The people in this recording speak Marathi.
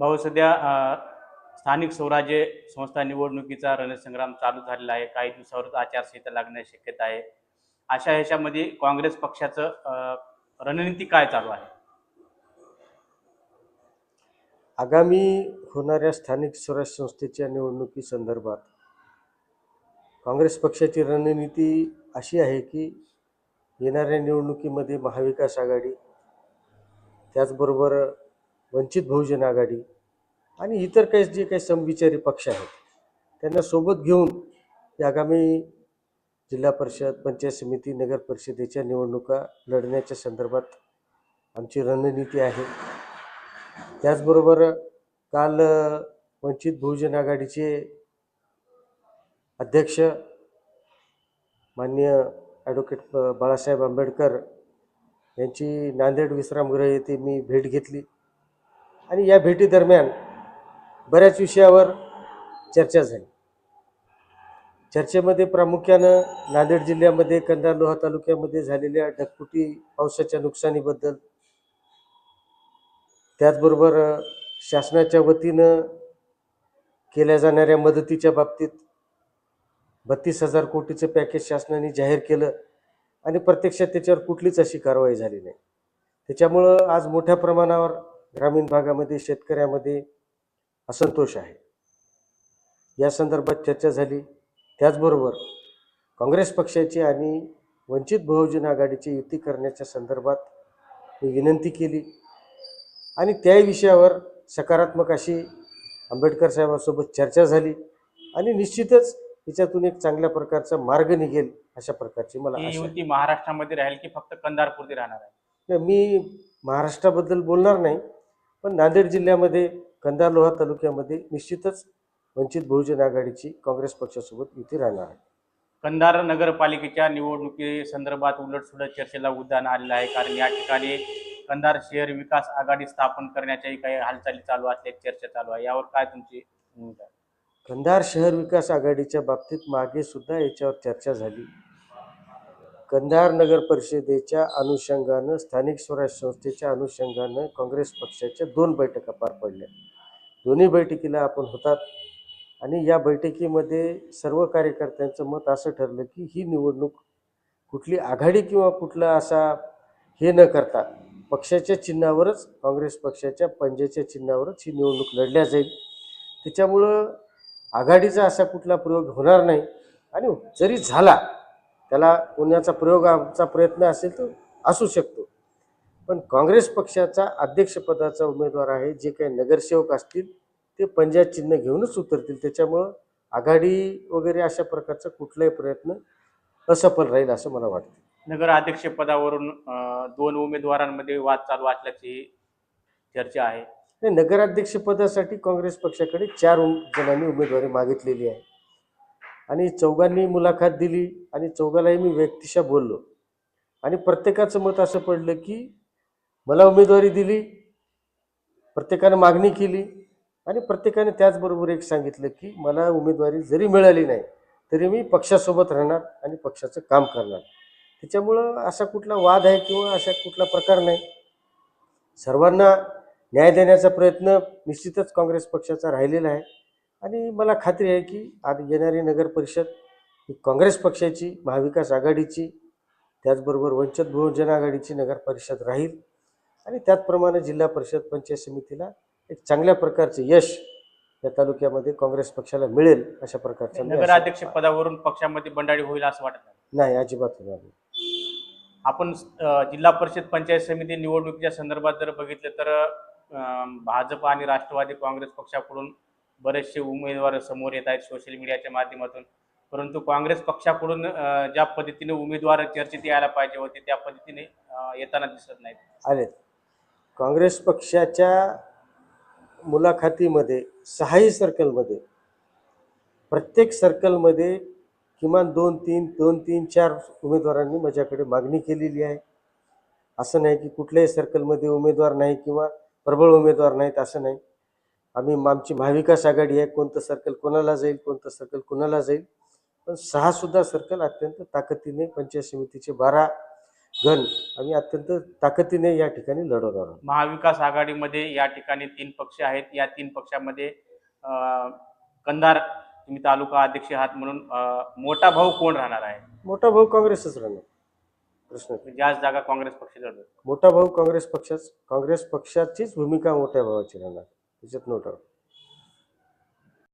भाऊ सध्या स्थानिक स्वराज्य संस्था निवडणुकीचा रणसंग्राम चालू झालेला आहे. काही दिवसावरच आचारसंहिता लागण्याची शक्यता आहे. अशा ह्याच्यामध्ये काँग्रेस पक्षाचं रणनीती काय चालू आहे? आगामी होणाऱ्या स्थानिक स्वराज्य संस्थेच्या निवडणुकी संदर्भात काँग्रेस पक्षाची रणनीती अशी आहे की येणाऱ्या निवडणुकीमध्ये महाविकास आघाडी त्याचबरोबर वंचित बहुजन आघाडी आणि इतर काही जे काही समविचारी पक्ष आहेत त्यांना सोबत घेऊन या आगामी जिल्हा परिषद पंचायत समिती नगर परिषदेच्या निवडणुका लढण्याच्या संदर्भात आमची रणनीती आहे. त्याचबरोबर काल वंचित बहुजन आघाडीचे अध्यक्ष माननीय ॲडव्होकेट बाळासाहेब आंबेडकर यांची नांदेड विश्रामगृह येथे मी भेट घेतली. आणि या भेटीदरम्यान बऱ्याच विषयावर चर्चा झाली. चर्चेमध्ये प्रामुख्यानं नांदेड जिल्ह्यामध्ये कंधार लोहा तालुक्यामध्ये झालेल्या ढगफुटी पावसाच्या नुकसानीबद्दल त्याचबरोबर शासनाच्या वतीनं केल्या जाणाऱ्या मदतीच्या बाबतीत बत्तीस हजार कोटीचं पॅकेज शासनाने जाहीर केलं आणि प्रत्यक्षात त्याच्यावर कुठलीच अशी कारवाई झाली नाही. त्याच्यामुळं आज मोठ्या प्रमाणावर ग्रामीण भागामध्ये शेतकऱ्यामध्ये असंतोष आहे. या संदर्भात चर्चा झाली. त्याचबरोबर काँग्रेस पक्षाची आणि वंचित बहुजन आघाडीची युती करण्याच्या संदर्भात मी विनंती केली. आणि त्या विषयावर सकारात्मक अशी आंबेडकर साहेबांसोबत चर्चा झाली. आणि निश्चितच त्याच्यातून एक चांगल्या प्रकारचा मार्ग निघेल अशा प्रकारची मला. युती महाराष्ट्रामध्ये राहील की फक्त कंधारपुरती राहणार आहे? मी महाराष्ट्राबद्दल बोलणार नाही. पण नांदेड जिल्ह्यामध्ये कंधार लोहा तालुक्यामध्ये निश्चितच वंचित बहुजन आघाडीची काँग्रेस पक्षासोबत युती राहणार आहे. कंधार नगरपालिकेच्या निवडणुकी संदर्भात उलटसुलट चर्चेला उद्यान आलेलं आहे. कारण या ठिकाणी कंधार शहर विकास आघाडी स्थापन करण्याच्याही काही हालचाली चालू असल्याची चर्चा चालू आहे. यावर काय तुमची भूमिका? कंधार शहर विकास आघाडीच्या बाबतीत मागे सुद्धा याच्यावर चर्चा झाली. कंधार नगर परिषदेच्या अनुषंगानं स्थानिक स्वराज्य संस्थेच्या अनुषंगानं काँग्रेस पक्षाच्या दोन बैठका पार पडल्या. दोन्ही बैठकीला आपण होतात. आणि या बैठकीमध्ये सर्व कार्यकर्त्यांचं मत असं ठरलं की ही निवडणूक कुठली आघाडी किंवा कुठला असा हे न करता पक्षाच्या चिन्हावरच काँग्रेस पक्षाच्या पंजाच्या चिन्हावरच ही निवडणूक लढल्या जाईल. त्याच्यामुळं आघाडीचा असा कुठला प्रयोग होणार नाही. आणि जरी झाला त्याला पुण्याचा प्रयोगाचा प्रयत्न असेल तर असू शकतो. पण काँग्रेस पक्षाचा अध्यक्षपदाचा उमेदवार आहे जे काही नगरसेवक असतील ते पंजाब चिन्ह घेऊनच उतरतील. त्याच्यामुळं आघाडी वगैरे अशा प्रकारचा कुठलाही प्रयत्न असफल राहील असं मला वाटतं. नगर अध्यक्षपदावरून अ, दोन उमेदवारांमध्ये वाद चालू असल्याची चर्चा आहे. नगराध्यक्षपदासाठी काँग्रेस पक्षाकडे चार जणांनी उमेदवारी मागितलेली आहे. आणि चौघांनी मुलाखत दिली आणि चौघालाही मी व्यक्तिशा बोललो. आणि प्रत्येकाचं मत असं पडलं की मला उमेदवारी दिली प्रत्येकानं मागणी केली आणि प्रत्येकाने त्याचबरोबर एक सांगितलं की मला उमेदवारी जरी मिळाली नाही तरी मी पक्षासोबत राहणार आणि पक्षाचं काम करणार. त्याच्यामुळं असा कुठला वाद आहे किंवा असा कुठला प्रकार नाही. सर्वांना न्याय देण्याचा प्रयत्न निश्चितच काँग्रेस पक्षाचा राहिलेला आहे. आणि मला खात्री आहे की आज येणारी नगर परिषद ही काँग्रेस पक्षाची महाविकास आघाडीची त्याचबरोबर वंचित बहुजन आघाडीची नगर परिषद राहील. आणि त्याचप्रमाणे जिल्हा परिषद पंचायत समितीला एक चांगल्या प्रकारचे यश या तालुक्यामध्ये काँग्रेस पक्षाला मिळेल अशा प्रकारचं मी नगर आशा- अध्यक्षपदावरून पक्षामध्ये बंडाळी होईल असं वाटत नाही. अजिबात होणार नाही. आपण जिल्हा परिषद पंचायत समिती निवडणुकीच्या संदर्भात जर बघितलं तर भाजप आणि राष्ट्रवादी काँग्रेस पक्षाकडून बरेचसे उमेदवार समोर येत आहेत सोशल मीडियाच्या माध्यमातून. परंतु काँग्रेस पक्षाकडून ज्या पद्धतीने उमेदवार चर्चेत यायला पाहिजे होते त्या पद्धतीने येताना दिसत नाहीत. आलेत काँग्रेस पक्षाच्या मुलाखतीमध्ये सहाही सर्कलमध्ये प्रत्येक सर्कलमध्ये किमान दोन तीन दोन तीन चार उमेदवारांनी माझ्याकडे मागणी केलेली आहे. असं नाही की कुठल्याही सर्कलमध्ये उमेदवार नाही किंवा प्रबळ उमेदवार नाहीत असं नाही. आम्ही आमची महाविकास आघाडी आहे कोणतं सर्कल कोणाला जाईल कोणतं सर्कल कोणाला जाईल. पण सहासुद्धा सर्कल अत्यंत ताकदीने पंचायत समितीचे बारा घन आम्ही अत्यंत ताकदीने या ठिकाणी लढवणार आहोत. महाविकास आघाडीमध्ये या ठिकाणी तीन पक्ष आहेत. या तीन पक्षामध्ये अं, कंधार तुम्ही तालुका अध्यक्ष आहात म्हणून अं, मोठा भाऊ कोण राहणार आहे? मोठा भाऊ काँग्रेसच राहणार. प्रश्न नाही. जास्त जागा काँग्रेस पक्ष लढवेल. मोठा भाऊ काँग्रेस पक्षाच काँग्रेस पक्षाचीच भूमिका मोठ्या भावाची राहणार. त्याच्यात नो डाऊट